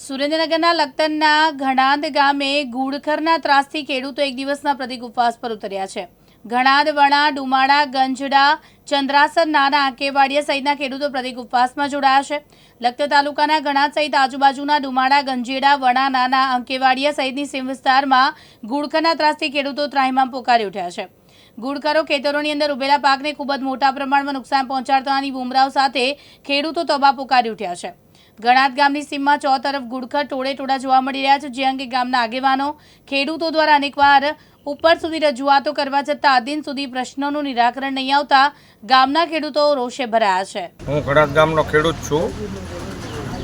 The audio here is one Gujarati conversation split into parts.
સુરેન્દ્રનગરના લખતરના ઘણાંદ ગામે ગુડખરના ત્રાસથી ખેડૂતો એક દિવસના પ્રતિક ઉપવાસ પર ઉતર્યા છે. ઘણાંદ, વણા, ડુમાડા, ગંજડા, ચંદ્રાસર, નાના આંકેવાડિયા સહિતના ખેડૂતો પ્રતિક ઉપવાસમાં જોડાયા છે. લખતર તાલુકાના ઘણાંદ સહિત આજુબાજુના ડુમાડા, ગંજેડા, વણા, નાના અંકેવાડિયા સહિતની સીમ વિસ્તારમાં ગુડખરના ત્રાસથી ખેડૂતો ત્રાહિમામ પોકારી ઉઠ્યા છે. ગુડકરો ખેતરોની અંદર ઉભેલા પાકને ખૂબ જ મોટા પ્રમાણમાં નુકસાન પહોંચાડતાની બૂમરાઓ સાથે ખેડૂતો તબાહ પોકારી ઉઠ્યા છે. ગણાત ગામની સીમમાં ચો તરફ ગુડખર ટોળે ટોળા જોવા મળી રહ્યા છે, જે અંગે ગામના આગેવાનો, ખેડૂતો દ્વારા અનેકવાર ઉપર સુધી રજૂઆતો કરવા છતાં દિન સુધી પ્રશ્નોનું નિરાકરણ નહીં આવતા ગામના ખેડૂતો રોષે ભરાયા છે. હું ગણાત ગામનો ખેડૂત છું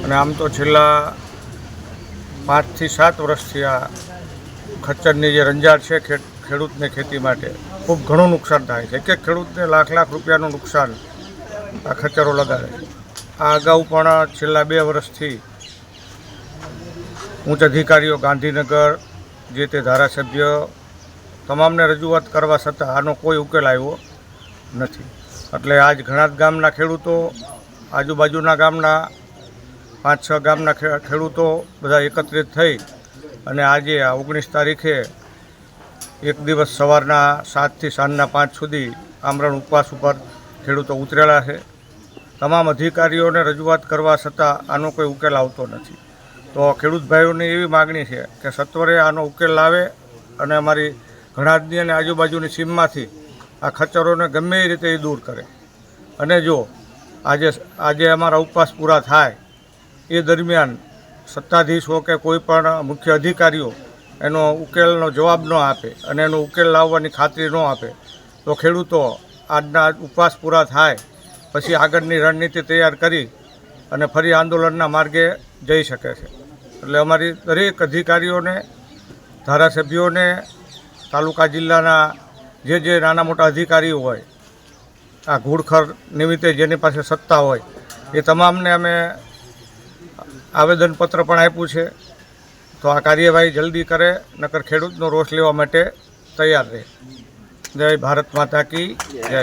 અને આમ તો છેલ્લા પાંચથી સાત વર્ષથી આ ખચ્ચરની જે રંજાડ છે ખેડૂતને ખેતી માટે ખૂબ ઘણું નુકસાન થાય છે. એક એક ખેડૂતને લાખ લાખ રૂપિયાનું નુકસાન આ ખચ્ચરો લગાડે છે. આ અગાઉ પણ છેલ્લા બે વર્ષથી ઉચ્ચ અધિકારીઓ ગાંધીનગર જે તે ધારાસભ્ય તમામને રજૂઆત કરવા છતાં આનો કોઈ ઉકેલ આવ્યો નથી. એટલે આજ ઘણા જ ગામના ખેડૂતો, આજુબાજુના ગામના પાંચ છ ગામના ખેડૂતો બધા એકત્રિત થઈ અને આજે આ ઓગણીસ તારીખે એક દિવસ સવારના સાતથી સાંજના પાંચ સુધી આમરણ ઉપવાસ ઉપર ખેડૂતો ઉતરેલા છે. તમામ અધિકારીઓને રજૂઆત કરવા છતાં આનો કોઈ ઉકેલ આવતો નથી. તો ખેડૂત ભાઈઓની એવી માગણી છે કે સત્વરે આનો ઉકેલ લાવે અને અમારી ઘણાદની અને આજુબાજુની સીમમાંથી આ ખચ્ચરોને ગમે એ રીતે એ દૂર કરે. અને જો આજે આજે અમારા ઉપવાસ પૂરા થાય, એ દરમિયાન સત્તાધીશો કે કોઈ પણ મુખ્ય અધિકારીઓ એનો ઉકેલનો જવાબ ન આપે અને એનો ઉકેલ લાવવાની ખાતરી ન આપે, તો ખેડૂતો આજના ઉપવાસ પૂરા થાય પછી આગળની રણનીતિ તૈયાર કરી અને ફરી આંદોલનના માર્ગે જઈ શકે છે. એટલે અમારી દરેક અધિકારીઓને, ધારાસભ્યોને, તાલુકા જિલ્લાના જે જે નાના મોટા અધિકારીઓ હોય, આ ઘૂડખર નિમિત્તે જેની પાસે સત્તા હોય, એ તમામને અમે આવેદનપત્ર પણ આપ્યું છે. તો આ કાર્યવાહી જલ્દી કરે, નકર ખેડૂતનો રોષ લેવા માટે તૈયાર રહે. જય ભારત માતા કી જય.